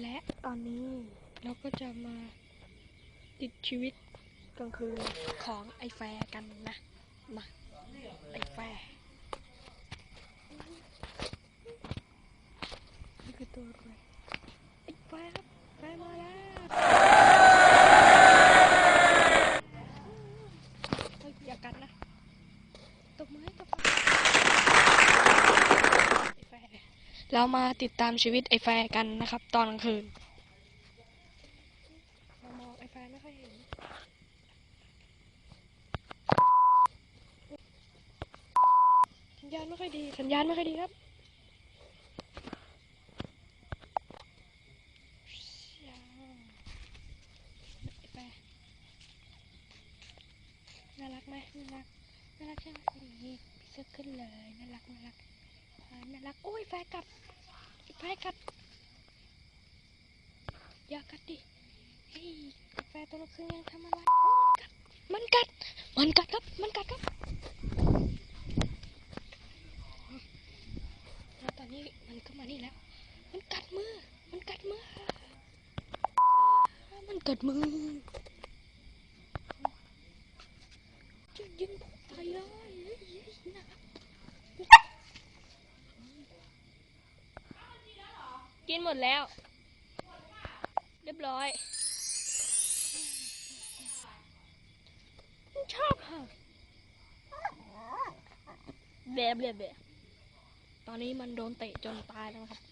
และตอนนี้เราก็จะมาติดชีวิตกลางคืนของไอแฟร์กันนะ มา ไอแฟร์นี่คือตัวอะไรไอแฟร์ครับแฟร์มาแล้วเฮ้ยอย่ากัดนะตบมือให้กับไอแฟร์ เรามาติดตามชีวิตไอแฟร์กันนะครับ ตอนกลางคืนมองไอแฟร์ไม่ค่อยเห็นสัญญาณไม่ค่อยดี สัญญาณไม่ค่อยดีครับน่ารักไหมน่ารัก น่ารักใช่ไหมนี่พี่เสื้อขึ้นเลย น่ารัก น่ารัก น่ารัก โอ้ยแฟกัดแฟกัดอย่ากัดดิ เฮ้ยแฟตัวนักคืนยังทำอะไรโอ้ยมันกัดมันกัด มันกัดครับ มันกัดครับ แล้วตอนนี้มันก็มานี่แล้ว มันกัดมือ มันกัดมือ มันกัดมือจะยิงผมไปเลยเฮ้ยเฮ้ยนะครับ กินหมดแล้ว เรียบร้อย ชอบค่ะแบบแบบแบบตอนนี้มันโดนเตะจนตายแล้วครับ